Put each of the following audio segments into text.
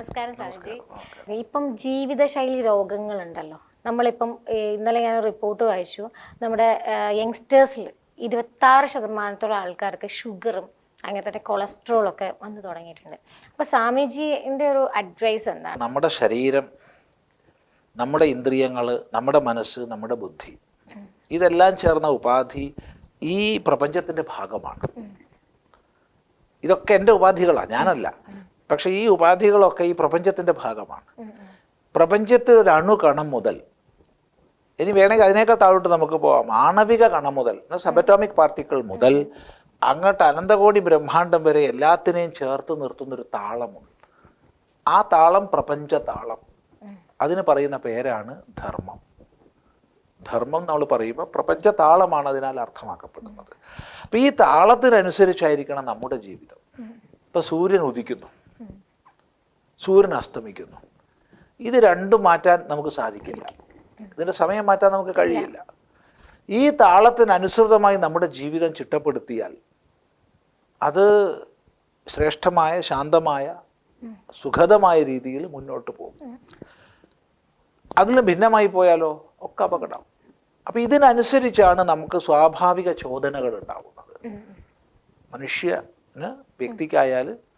നമസ്കാരം സാർജി ഇപ്പം ജീവിതശൈലി രോഗങ്ങളുണ്ടല്ലോ. നമ്മളിപ്പം ഇന്നലെ ഞാൻ റിപ്പോർട്ട് വായിച്ചു. നമ്മുടെ യങ്സ്റ്റേഴ്സിൽ ഇരുപത്താറ് ശതമാനത്തോളം ആൾക്കാർക്ക് ഷുഗറും അങ്ങനെ തന്നെ കൊളസ്ട്രോൾ ഒക്കെ വന്നു തുടങ്ങിയിട്ടുണ്ട്. അപ്പൊ സ്വാമിജിന്റെ ഒരു അഡ്വൈസ് എന്താണ്? നമ്മുടെ ശരീരം നമ്മുടെ ഇന്ദ്രിയങ്ങൾ നമ്മുടെ മനസ്സ് നമ്മുടെ ബുദ്ധി ഇതെല്ലാം ചേർന്ന ഉപാധി ഈ പ്രപഞ്ചത്തിന്റെ ഭാഗമാണ്. ഇതൊക്കെ എന്റെ ഉപാധികളാണ് ഞാനല്ല. പക്ഷേ ഈ ഉപാധികളൊക്കെ ഈ പ്രപഞ്ചത്തിന്റെ ഭാഗമാണ്. പ്രപഞ്ചത്തിൽ ഒരു അണു അണുകണം മുതൽ ഇനി വേണമെങ്കിൽ അതിനേക്കാൾ താഴോട്ട് നമുക്ക് പോവാം. ആണവിക കണം മുതൽ സബറ്റോമിക് പാർട്ടിക്കിൾ മുതൽ അങ്ങോട്ട് അനന്തകോടി ബ്രഹ്മാണ്ടം വരെ എല്ലാത്തിനെയും ചേർത്ത് നിർത്തുന്നൊരു താളമുണ്ട്. ആ താളം പ്രപഞ്ച താളം. അതിന് പറയുന്ന പേരാണ് ധർമ്മം. ധർമ്മം നമ്മൾ പറയുമ്പോൾ പ്രപഞ്ച താളമാണ് അതിനാൽ അർത്ഥമാക്കപ്പെടുന്നത്. അപ്പം ഈ താളത്തിനനുസരിച്ചായിരിക്കണം നമ്മുടെ ജീവിതം. ഇപ്പം സൂര്യൻ ഉദിക്കുന്നു. സൂര്യൻ അസ്തമിക്കുന്നു. ഇത് രണ്ടും മാറ്റാൻ നമുക്ക് സാധിക്കില്ല. ഇതിന്റെ സമയം മാറ്റാൻ നമുക്ക് കഴിയില്ല. ഈ താളത്തിനനുസൃതമായി നമ്മുടെ ജീവിതം ചിട്ടപ്പെടുത്തിയാൽ അത് ശ്രേഷ്ഠമായ ശാന്തമായ സുഖതമായ രീതിയിൽ മുന്നോട്ട് പോകും. അതിലും ഭിന്നമായി പോയാലോ? ഒക്കെ അപകടം. അപ്പം ഇതിനനുസരിച്ചാണ് നമുക്ക് സ്വാഭാവിക ചോദനകൾ ഉണ്ടാവുന്നത്. മനുഷ്യന് വ്യക്തിക്കായാൽ ഏഹ്,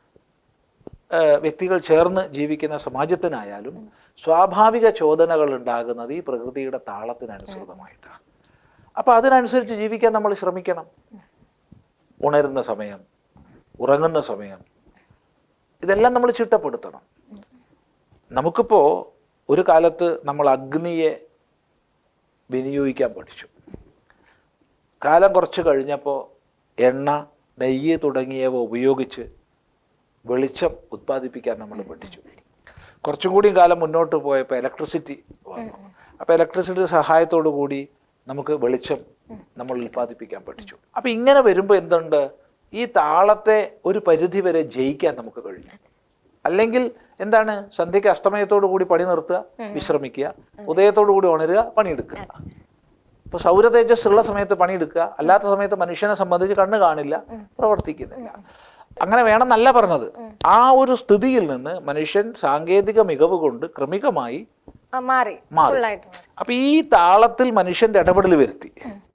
വ്യക്തികൾ ചേർന്ന് ജീവിക്കുന്ന സമാജത്തിനായാലും സ്വാഭാവിക ചോദനകൾ ഉണ്ടാകുന്നത് ഈ പ്രകൃതിയുടെ താളത്തിനനുസൃതമായിട്ടാണ്. അപ്പോൾ അതിനനുസരിച്ച് ജീവിക്കാൻ നമ്മൾ ശ്രമിക്കണം. ഉണരുന്ന സമയം ഉറങ്ങുന്ന സമയം ഇതെല്ലാം നമ്മൾ ചിട്ടപ്പെടുത്തണം. നമുക്കിപ്പോൾ ഒരു കാലത്ത് നമ്മൾ അഗ്നിയെ വിനിയോഗിക്കാൻ പഠിച്ചു. കാലം കുറച്ച് കഴിഞ്ഞപ്പോൾ എണ്ണ നെയ്യ് തുടങ്ങിയവ ഉപയോഗിച്ച് വെളിച്ചം ഉത്പാദിപ്പിക്കാൻ നമ്മൾ പഠിച്ചു. കുറച്ചും കൂടി കാലം മുന്നോട്ട് പോയപ്പോൾ ഇലക്ട്രിസിറ്റി വന്നു. അപ്പോൾ ഇലക്ട്രിസിറ്റി സഹായത്തോടു കൂടി നമുക്ക് വെളിച്ചം നമ്മൾ ഉൽപ്പാദിപ്പിക്കാൻ പഠിച്ചു. അപ്പോൾ ഇങ്ങനെ വരുമ്പോൾ എന്തുണ്ട്? ഈ താളത്തെ ഒരു പരിധി വരെ ജയിക്കാൻ നമുക്ക് കഴിഞ്ഞു. അല്ലെങ്കിൽ എന്താണ്? സന്ധ്യയ്ക്ക് അഷ്ടമയത്തോടു കൂടി പണി നിർത്തുക വിശ്രമിക്കുക ഉദയത്തോടു കൂടി ഉണരുക പണിയെടുക്കുക. ഇപ്പൊ സൗര തേജസ് ഉള്ള സമയത്ത് പണിയെടുക്കുക അല്ലാത്ത സമയത്ത് മനുഷ്യനെ സംബന്ധിച്ച് കണ്ണ് കാണില്ല പ്രവർത്തിക്കുന്നില്ല. അങ്ങനെ വേണമെന്നല്ല പറഞ്ഞത്. ആ ഒരു സ്ഥിതിയിൽ നിന്ന് മനുഷ്യൻ സാങ്കേതിക മികവ് കൊണ്ട് ക്രമികമായി മാറി. അപ്പൊ ഈ താളത്തിൽ മനുഷ്യന്റെ ഇടപെടൽ വരുത്തി.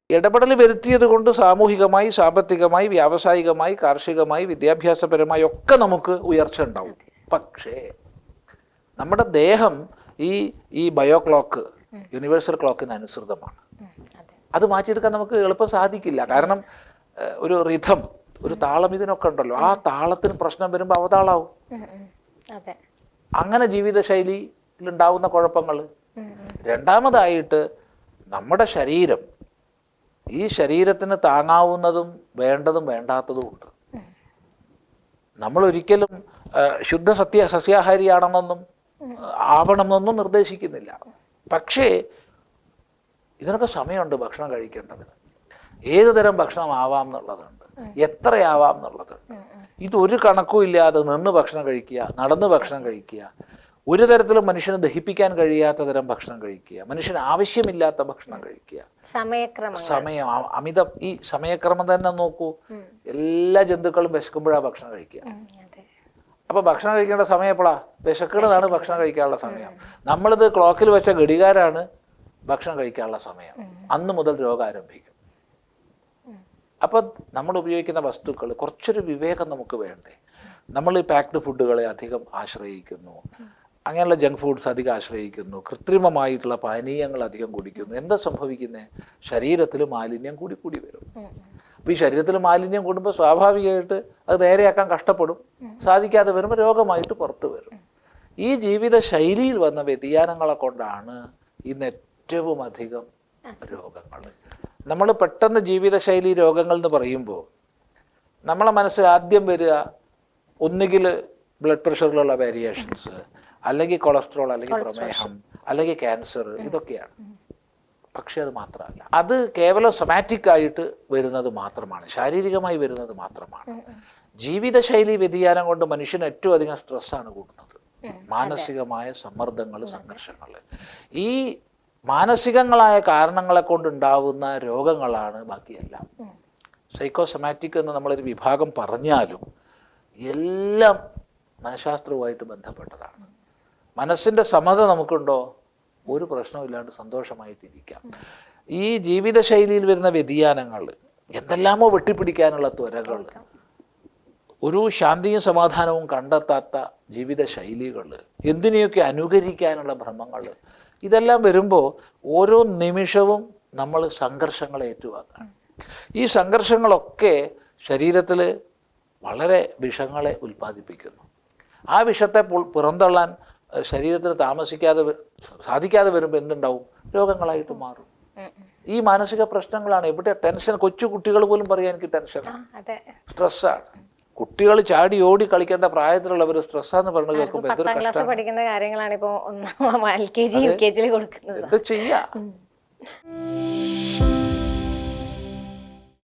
ഇടപെടൽ വരുത്തിയത് കൊണ്ട് സാമൂഹികമായി സാമ്പത്തികമായി വ്യാവസായികമായി കാർഷികമായി വിദ്യാഭ്യാസപരമായി ഒക്കെ നമുക്ക് ഉയർച്ച ഉണ്ടാവും. പക്ഷേ നമ്മുടെ ദേഹം ഈ ഈ ബയോ ക്ലോക്ക് യൂണിവേഴ്സൽ ക്ലോക്കിന് അനുസൃതമാണ്. അതെ. അത് മാറ്റിയെടുക്കാൻ നമുക്ക് എളുപ്പം സാധിക്കില്ല. കാരണം ഒരു റിഥം ഒരു താളം ഇതിനൊക്കെ ഉണ്ടല്ലോ. ആ താളത്തിന് പ്രശ്നം വരുമ്പോൾ അവതാളാവും. അങ്ങനെ ജീവിതശൈലിയിൽ ഉണ്ടാവുന്ന കുഴപ്പങ്ങൾ. രണ്ടാമതായിട്ട് നമ്മുടെ ശരീരം ഈ ശരീരത്തിന് താങ്ങാവുന്നതും വേണ്ടതും വേണ്ടാത്തതും ഉണ്ട്. നമ്മൾ ഒരിക്കലും ശുദ്ധ സത്യ സസ്യാഹാരിയാണെന്നൊന്നും ആവണമെന്നൊന്നും നിർദ്ദേശിക്കുന്നില്ല. പക്ഷേ ഇതിനൊക്കെ സമയമുണ്ട് ഭക്ഷണം കഴിക്കേണ്ടതിന്. ഏതുതരം ഭക്ഷണം ആവാം എന്നുള്ളതുണ്ട് എത്രയാവാം എന്നുള്ളത് ഇതൊരു കണക്കും ഇല്ലാതെ നിന്ന് ഭക്ഷണം കഴിക്കുക നടന്ന് ഭക്ഷണം കഴിക്കുക ഒരു തരത്തിലും മനുഷ്യന് ദഹിപ്പിക്കാൻ കഴിയാത്ത തരം ഭക്ഷണം കഴിക്കുക മനുഷ്യന് ആവശ്യമില്ലാത്ത ഭക്ഷണം കഴിക്കുക. സമയക്രമം സമയം അമിത ഈ സമയക്രമം തന്നെ നോക്കൂ. എല്ലാ ജന്തുക്കളും വിശക്കുമ്പോഴാണ് ഭക്ഷണം കഴിക്കുക. അപ്പോൾ ഭക്ഷണം കഴിക്കേണ്ട സമയം എപ്പോഴാ വിശക്കുന്നതാണ് ഭക്ഷണം കഴിക്കാനുള്ള സമയം. നമ്മളിത് ക്ലോക്കിൽ വെച്ച ഘടികാരാണ് ഭക്ഷണം കഴിക്കാനുള്ള സമയം. അന്ന് മുതൽ രോഗം ആരംഭിക്കും. അപ്പോൾ നമ്മൾ ഉപയോഗിക്കുന്ന വസ്തുക്കൾ കുറച്ചൊരു വിവേകം നമുക്ക് വേണ്ടേ. നമ്മൾ ഈ പാക്ഡ് ഫുഡുകളെ അധികം ആശ്രയിക്കുന്നു. അങ്ങനെയുള്ള ജങ്ക് ഫുഡ്സ് അധികം ആശ്രയിക്കുന്നു. കൃത്രിമമായിട്ടുള്ള പാനീയങ്ങൾ അധികം കുടിക്കുന്നു. എന്താ സംഭവിക്കുന്നത് ശരീരത്തിൽ മാലിന്യം കൂടി കൂടി വരും. അപ്പോൾ ഈ ശരീരത്തിൽ മാലിന്യം കൂടുമ്പോൾ സ്വാഭാവികമായിട്ട് അത് നേരെയാക്കാൻ കഷ്ടപ്പെടും. സാധിക്കാതെ വരുമ്പോൾ രോഗമായിട്ട് പുറത്തു വരും. ഈ ജീവിത ശൈലിയിൽ വന്ന വ്യതിയാനങ്ങളെ കൊണ്ടാണ് ഇന്ന് ഏറ്റവും അധികം രോഗങ്ങൾ നമ്മൾ പെട്ടെന്ന് ജീവിതശൈലി രോഗങ്ങൾ എന്ന് പറയുമ്പോൾ നമ്മളെ മനസ്സിൽ ആദ്യം വരിക ഒന്നുകിൽ ബ്ലഡ് പ്രഷറിലുള്ള വേരിയേഷൻസ് അല്ലെങ്കിൽ കൊളസ്ട്രോൾ അല്ലെങ്കിൽ പ്രമേഹം അല്ലെങ്കിൽ ക്യാൻസർ ഇതൊക്കെയാണ്. പക്ഷേ അത് മാത്രമല്ല. അത് കേവലം സൊമാറ്റിക് ആയിട്ട് വരുന്നത് മാത്രമാണ്. ശാരീരികമായി വരുന്നത് മാത്രമാണ്. ജീവിതശൈലി വ്യതിയാനം കൊണ്ട് മനുഷ്യന് ഏറ്റവും അധികം സ്ട്രെസ്സാണ് കൂടുന്നത്. മാനസികമായ സമ്മർദ്ദങ്ങൾ സംഘർഷങ്ങൾ. ഈ മാനസികങ്ങളായ കാരണങ്ങളെ കൊണ്ടുണ്ടാവുന്ന രോഗങ്ങളാണ് ബാക്കിയെല്ലാം. സൈക്കോസൊമാറ്റിക് എന്ന് നമ്മളൊരു വിഭാഗം പറഞ്ഞാലും എല്ലാം മനഃശാസ്ത്രവുമായിട്ട് ബന്ധപ്പെട്ടതാണ്. മനസ്സിന്റെ സമത നമുക്കുണ്ടോ? ഒരു പ്രശ്നമില്ലാണ്ട് സന്തോഷമായിട്ടിരിക്കാം. ഈ ജീവിതശൈലിയിൽ വരുന്ന വ്യതിയാനങ്ങൾ എന്തെല്ലാമോ വെട്ടിപ്പിടിക്കാനുള്ള ത്വരകൾ ഒരു ശാന്തിയും സമാധാനവും കണ്ടെത്താത്ത ജീവിത ശൈലികൾ എന്തിനെയൊക്കെ അനുകരിക്കാനുള്ള ഭ്രമങ്ങൾ ഇതെല്ലാം വരുമ്പോൾ ഓരോ നിമിഷവും നമ്മൾ സംഘർഷങ്ങൾ ഏറ്റുവാങ്ങാം. ഈ സംഘർഷങ്ങളൊക്കെ ശരീരത്തിൽ വളരെ വിഷങ്ങളെ ഉൽപ്പാദിപ്പിക്കുന്നു. ആ വിഷത്തെ പുറന്തള്ളാൻ ശരീരത്തിന് താമസിക്കാതെ സാധിക്കാതെ വരുമ്പോൾ എന്തുണ്ടാവും? രോഗങ്ങളായിട്ട് മാറും. ഈ മാനസിക പ്രശ്നങ്ങളാണ്. ഇവിടെ ടെൻഷൻ കൊച്ചു കുട്ടികൾ പോലും പറയാൻ എനിക്ക് ടെൻഷനാണ് സ്ട്രെസ്സാണ്. കുട്ടികൾ ചാടി ഓടി കളിക്കേണ്ട പ്രായത്തിലുള്ളവർ സ്ട്രെസ്സാന്ന് പറഞ്ഞു കേൾക്കുമ്പോൾ എന്തൊരു ക്ലാസ് പഠിക്കുന്ന കാര്യങ്ങളാണ് ഇപ്പൊ ഒന്നാം L K G U K ജിയിൽ കൊടുക്കുന്നത്. എന്ത് ചെയ്യാ?